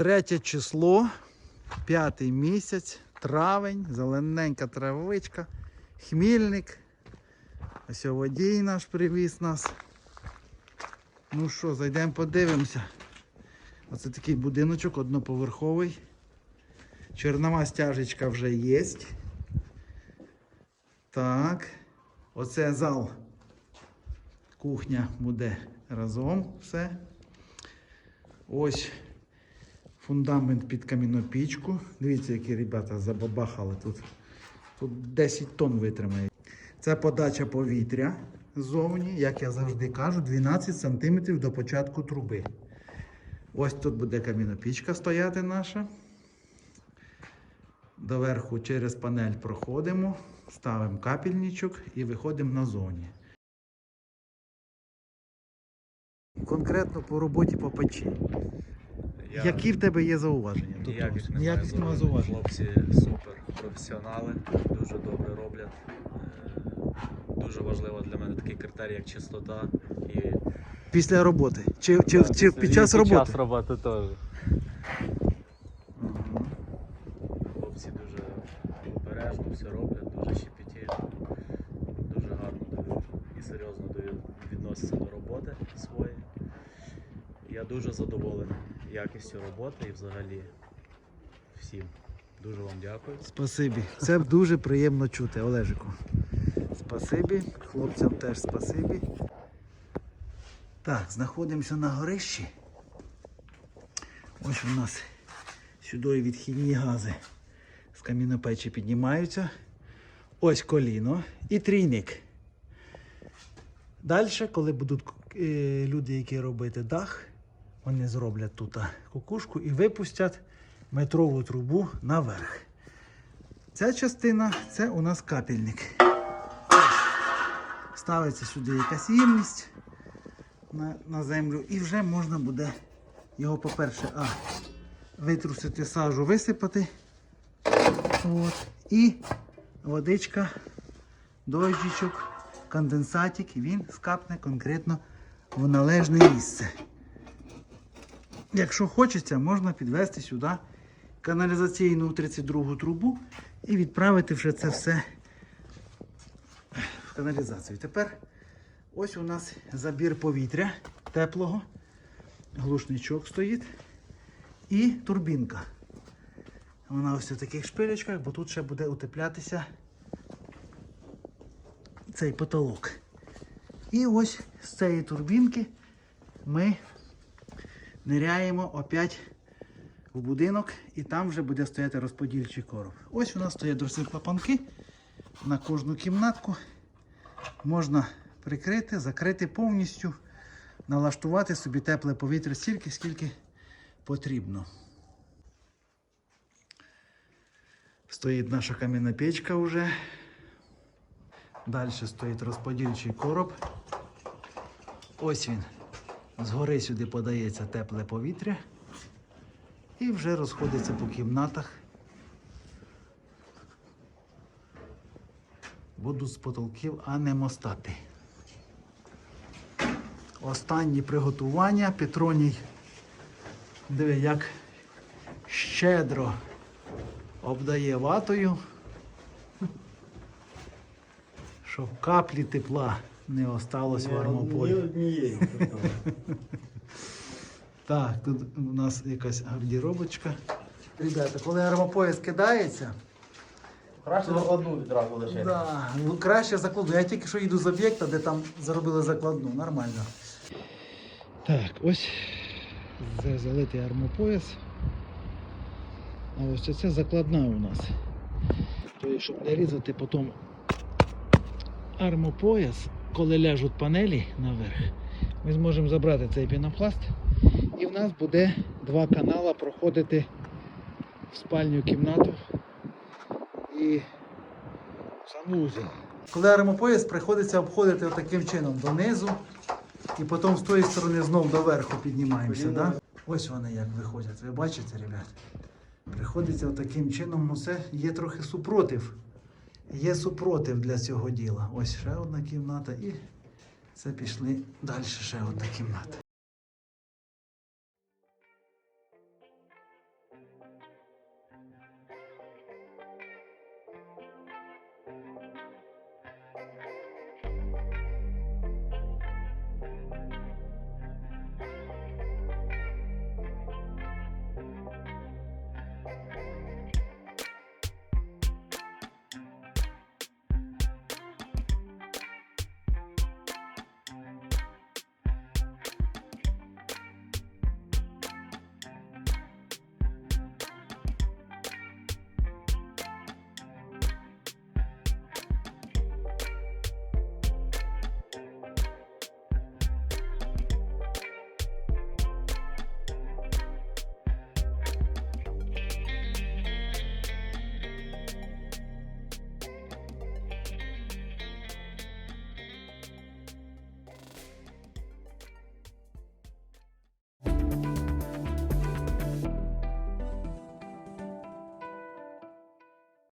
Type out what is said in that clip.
Третє число, п'ятий місяць, травень, зелененька травичка, хмільник. Ось водій наш привіз нас. Ну що, зайдемо подивимося. Оце такий будиночок одноповерховий. Чорнова стяжечка вже є. Так. Оце зал. Кухня буде разом все. Ось фундамент під камінопічку. Дивіться, які ребята забабахали тут. Тут 10 тонн витримає. Це подача повітря ззовні, як я завжди кажу, 12 см до початку труби. Ось тут буде камінопічка стояти наша. Доверху через панель проходимо, ставимо капельничок і виходимо на зоні. Конкретно по роботі по печі. Я Які в тебе є зауваження? Тут ніяких немає Ніяких немає зауважень. Хлопці супер професіонали, дуже добре роблять. Е, Дуже важливо для мене такий критерій, як чистота. І Після роботи. Чи, чи, чи під час роботи? Під час роботи теж. Хлопці дуже обережно все роблять, дуже щепеті, дуже гарно і серйозно відносяться до роботи своєї. Я дуже задоволений якістю роботи і взагалі всім. Дуже вам дякую. Спасибі. Це дуже приємно чути, Олежику. Спасибі. Хлопцям теж спасибі. Так, знаходимося на горищі. Ось у нас сюди відхідні гази з камінопечі піднімаються. Ось коліно і трійник. Далі, коли будуть е, люди, які робити дах, вони зроблять тут кукушку і випустять метрову трубу наверх. Ця частина це у нас капельник. Ставиться сюди якась ємність на, на землю і вже можна буде його, по-перше, витрусити сажу, висипати. От. І водичка, дощичок, конденсатик, він скапне конкретно в належне місце. Якщо хочеться, можна підвести сюди каналізаційну 32 трубу і відправити вже це все в каналізацію. Тепер ось у нас забір повітря теплого, глушничок стоїть і турбінка. Вона ось у таких шпилечках, бо тут ще буде утеплятися цей потолок. І ось з цієї турбінки ми ниряємо опять в будинок і там вже буде стояти розподільчий короб. Ось у нас стоять дроси клапанки на кожну кімнатку. Можна прикрити, закрити повністю, налаштувати собі тепле повітря стільки, скільки потрібно. Стоїть наша кам'яна печка вже. Далі стоїть розподільчий короб. Ось він. Згори сюди подається тепле повітря і вже розходиться по кімнатах. Будуть з потолків, а не мостати. Останні приготування. Петроній. Диви, як щедро обдає ватою, щоб каплі тепла не осталось в армополі. Так, тут у нас якась гардіробочка. Ребята, коли армопояс кидається, Краще закладну відразу лише. да, ну, краще закладу. Я тільки що їду з об'єкта, де там зробили закладну. Нормально. Так, ось залитий армопояс. А ось це закладна у нас. Тобто, щоб не різати потім армопояс, коли ляжуть панелі наверх, ми зможемо забрати цей пінопласт. І в нас буде два канала проходити в спальню кімнату і в санвузол. Коли армопояс приходиться обходити отаким чином донизу і потім з тої сторони знов доверху піднімаємося. Да? Ось вони як виходять. Ви бачите, ребят? Приходиться отаким чином, ну це є трохи супротив. Є супротив для цього діла. Ось ще одна кімната і це пішли далі ще одна кімната.